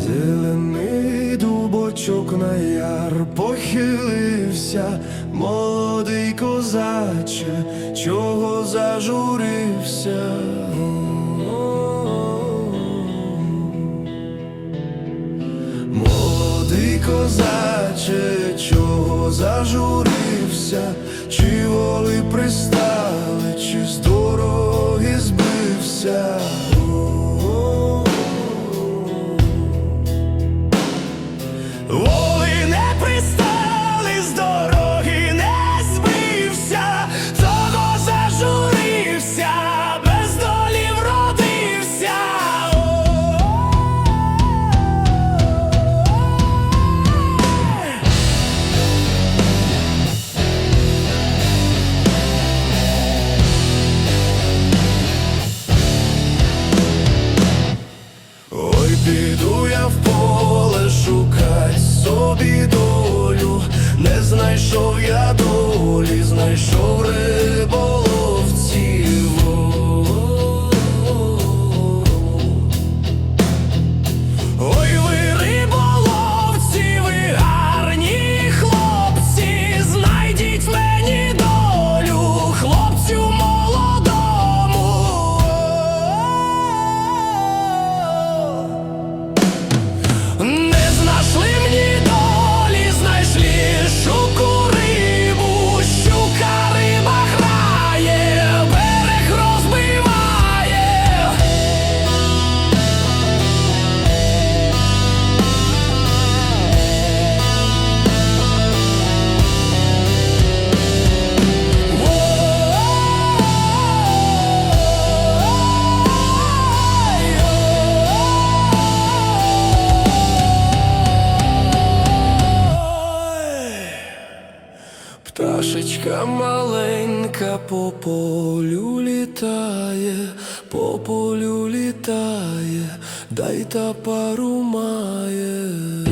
Зелений дубочок на яр похилився, молодий козаче, чого зажурився. Молодий козаче, чого зажурився, чого піду я в поле шукать собі долю, не знайшов я Пташечка маленька по полю літає, по полю літає, дай та пару має.